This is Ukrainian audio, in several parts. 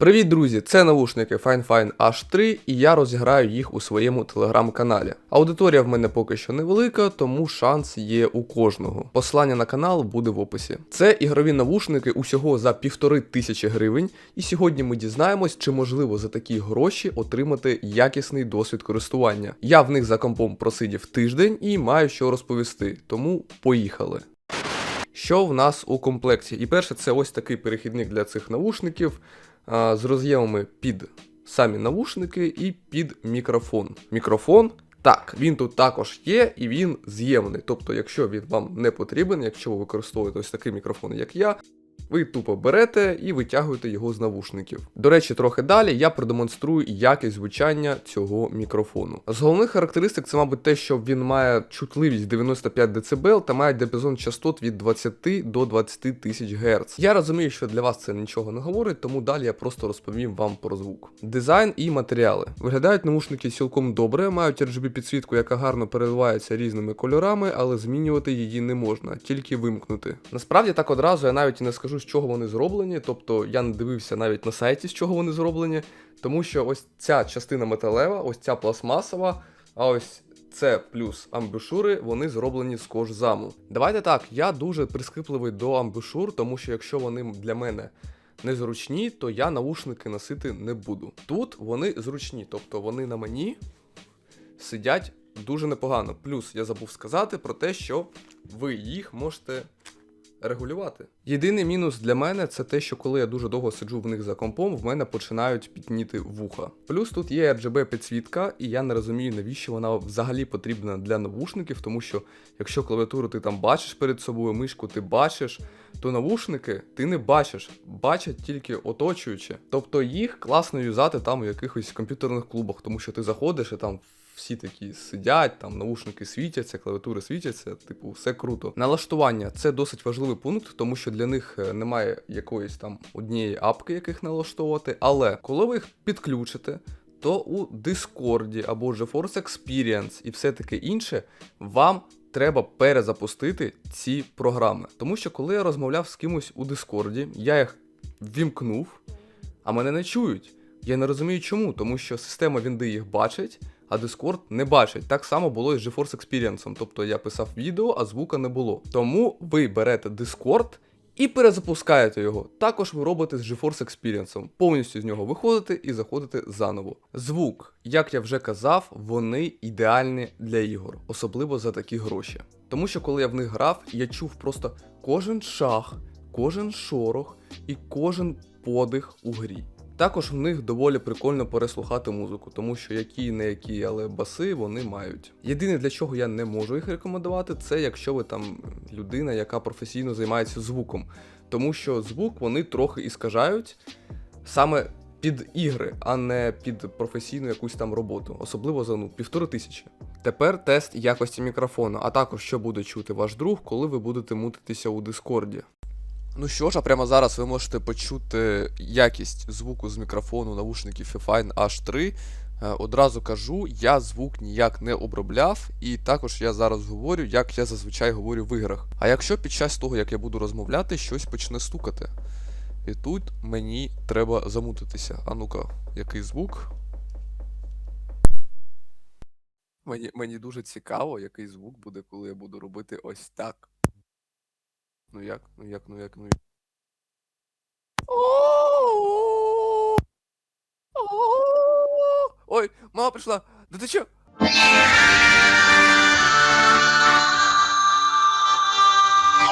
Привіт, друзі! Це навушники FineFine H3 і я розіграю їх у своєму телеграм-каналі. Аудиторія в мене поки що невелика, тому шанс є у кожного. Посилання на канал буде в описі. Це ігрові навушники усього за півтори тисячі гривень, і сьогодні ми дізнаємось, чи можливо за такі гроші отримати якісний досвід користування. Я в них за компом просидів тиждень і маю що розповісти, тому поїхали. Що в нас у комплекті? І перше, це ось такий перехідник для цих навушників з роз'ємами під самі навушники і під мікрофон. Мікрофон, так, він тут також є і він з'ємний. Тобто, якщо він вам не потрібен, якщо ви використовуєте ось такий мікрофон, як я. Ви тупо берете і витягуєте його з навушників. До речі, трохи далі я продемонструю якість звучання цього мікрофону. З головних характеристик це, мабуть, те, що він має чутливість 95 дБ та має діапазон частот від 20 до 20 тисяч Гц. Я розумію, що для вас це нічого не говорить, тому далі я просто розповім вам про звук. Дизайн і матеріали. Виглядають навушники цілком добре, мають RGB підсвітку, яка гарно переливається різними кольорами, але змінювати її не можна, тільки вимкнути. Насправді так одразу я навіть і не скажу, з чого вони зроблені, тобто я не дивився навіть на сайті, з чого вони зроблені, тому що ось ця частина металева, ось ця пластмасова, а ось це плюс амбушури, вони зроблені з кожзаму. Давайте так, я дуже прискіпливий до амбушур, тому що якщо вони для мене незручні, то я наушники носити не буду. Тут вони зручні, тобто вони на мені сидять дуже непогано. Плюс я забув сказати про те, що ви їх можете регулювати. Єдиний мінус для мене це те, що коли я дуже довго сиджу в них за компом, в мене починають пітніти вуха. Плюс тут є RGB підсвітка, і я не розумію, навіщо вона взагалі потрібна для навушників, тому що якщо клавіатуру ти там бачиш перед собою, мишку ти бачиш, то навушники ти не бачиш, бачать тільки оточуюче. Тобто їх класно юзати там у якихось комп'ютерних клубах, тому що ти заходиш і там всі такі сидять, там наушники світяться, клавіатури світяться, типу, все круто. Налаштування це досить важливий пункт, тому що для них е, немає якоїсь там однієї апки, яких налаштовувати. Але коли ви їх підключите, то у Discord або GeForce Experience і все таке інше, вам треба перезапустити ці програми. Тому що коли я розмовляв з кимось у Discord, я їх ввімкнув, а мене не чують. Я не розумію чому, тому що система Вінди їх бачить, а Discord не бачить. Так само було і з GeForce Experience. Тобто я писав відео, а звука не було. Тому ви берете Discord і перезапускаєте його. Також ви робите з GeForce Experience. Повністю з нього виходите і заходите заново. Звук, як я вже казав, вони ідеальні для ігор, особливо за такі гроші. Тому що коли я в них грав, я чув просто кожен шаг, кожен шорох і кожен подих у грі. Також в них доволі прикольно переслухати музику, тому що які не які, але баси вони мають. Єдине для чого я не можу їх рекомендувати, це якщо ви там людина, яка професійно займається звуком. Тому що звук вони трохи іскажають саме під ігри, а не під професійну якусь там роботу, особливо за ну півтори тисячі. Тепер тест якості мікрофону, а також що буде чути ваш друг, коли ви будете мутитися у Дискорді. Ну що ж, а прямо зараз ви можете почути якість звуку з мікрофону навушників Fifine H3. Е, Одразу кажу, я звук ніяк не обробляв, і також я зараз говорю, як я зазвичай говорю в іграх. А якщо під час того, як я буду розмовляти, щось почне стукати. І тут мені треба замутитися. А ну-ка, який звук? Мені, мені дуже цікаво, який звук буде, коли я буду робити ось так. Ну як, ну як, ну як, ну як. Ой, мама прийшла. Да ти чо?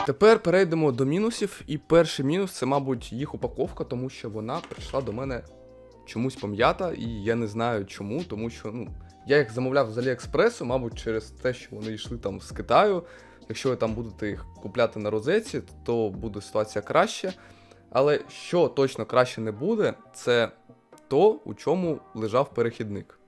Тепер перейдемо до мінусів. І перший мінус це, мабуть, їх упаковка, тому що вона прийшла до мене чомусь пом'ята, і я не знаю чому, тому що ну, я їх замовляв з Аліекспресу, мабуть, через те, що вони йшли там з Китаю. Якщо ви там будете їх купляти на розетці, то буде ситуація краще. Але що точно краще не буде, це то, у чому лежав перехідник.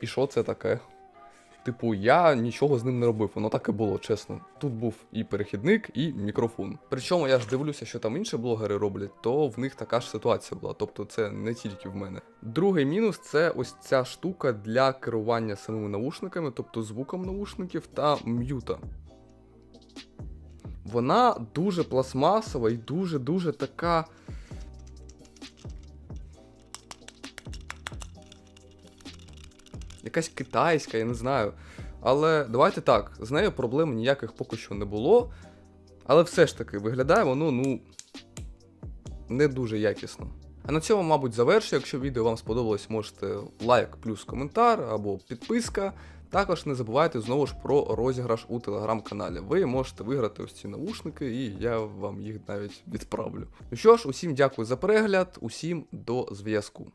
І що це таке? Типу, я нічого з ним не робив, воно так і було, чесно. Тут був і перехідник, і мікрофон. Причому я ж дивлюся, що там інші блогери роблять, то в них така ж ситуація була. Тобто це не тільки в мене. Другий мінус це ось ця штука для керування самими наушниками, тобто звуком наушників та м'юта. Вона дуже пластмасова і дуже-дуже така. Якась китайська, я не знаю. Але давайте так, з нею проблем ніяких поки що не було. Але все ж таки виглядає воно, ну, не дуже якісно. А на цьому, мабуть, завершу. Якщо відео вам сподобалось, можете лайк плюс коментар або підписка. Також не забувайте знову ж про розіграш у телеграм-каналі. Ви можете виграти ось ці навушники, і я вам їх навіть відправлю. Ну що ж, усім дякую за перегляд, усім до зв'язку.